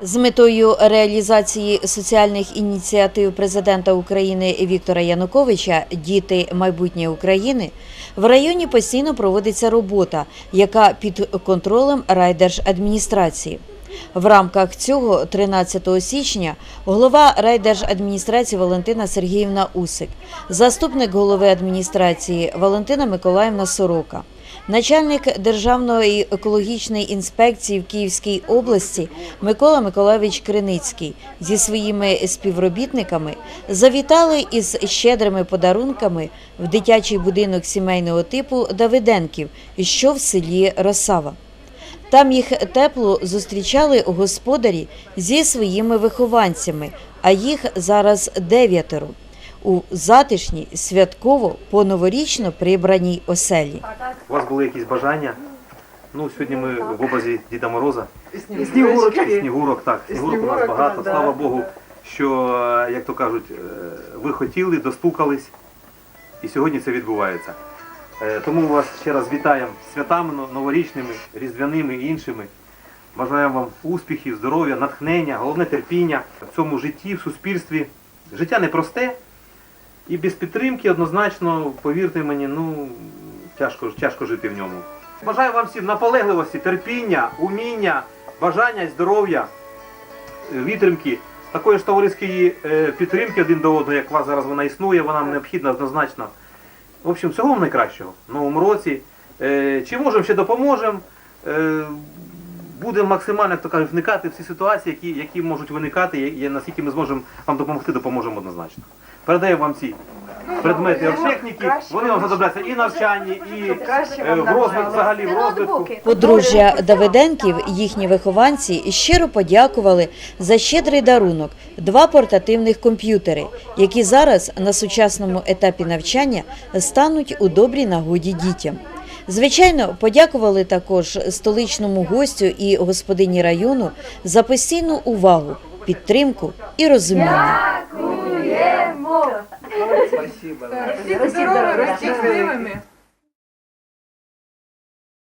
З метою реалізації соціальних ініціатив президента України Віктора Януковича Діти майбутнє України в районі постійно проводиться робота, яка під контролем райдержадміністрації. В рамках цього 13 січня голова райдержадміністрації Валентина Сергіївна Усик, заступник голови адміністрації Валентина Миколаївна Сорока, начальник Державної екологічної інспекції в Київській області Микола Миколайович Криницький зі своїми співробітниками завітали із щедрими подарунками в дитячий будинок сімейного типу Давиденків, що в селі Росава. Там їх тепло зустрічали господарі зі своїми вихованцями, а їх зараз дев'ятеро у затишній святково поноворічно прибраній оселі. У вас були якісь бажання? Ну, сьогодні ми в образі Діда Мороза. І снігурочки. І снігурок, так. Снігурок у нас багато. Слава Богу, що, е, як то кажуть, е, ви хотіли, достукались, і сьогодні це відбувається. Е, Тому вас ще раз вітаємо з святами новорічними, різдвяними і іншими. Бажаємо вам успіхів, здоров'я, натхнення, головне терпіння в цьому житті, в суспільстві. Життя непросте, і без підтримки однозначно, повірте мені, ну тяжко, тяжко жити в ньому. Бажаю вам всім наполегливості, терпіння, уміння, бажання здоров'я, е, витримки, такої ж товариської е, підтримки один до одного, як у вас зараз вона існує, вона нам необхідна однозначно. В общем, всього вам найкращого в новому році. Е, Чи можемо, ще допоможемо. Будемо максимально, як то кажуть, вникати в всі ситуації, які, які можуть виникати, і наскільки ми зможемо вам допомогти, допоможемо однозначно. Передаємо вам ці предмети оргтехніки, вони вам знадобляться і в навчанні, і е, в розвитку, взагалі в розвитку. Подружжя Давиденків, їхні вихованці, щиро подякували за щедрий дарунок два портативних комп'ютери, які зараз на сучасному етапі навчання стануть у добрій нагоді дітям. Звичайно, подякували також столичному гостю і господині району за постійну увагу, підтримку і розуміння. Спасибо. Всі здоровими, щасливими.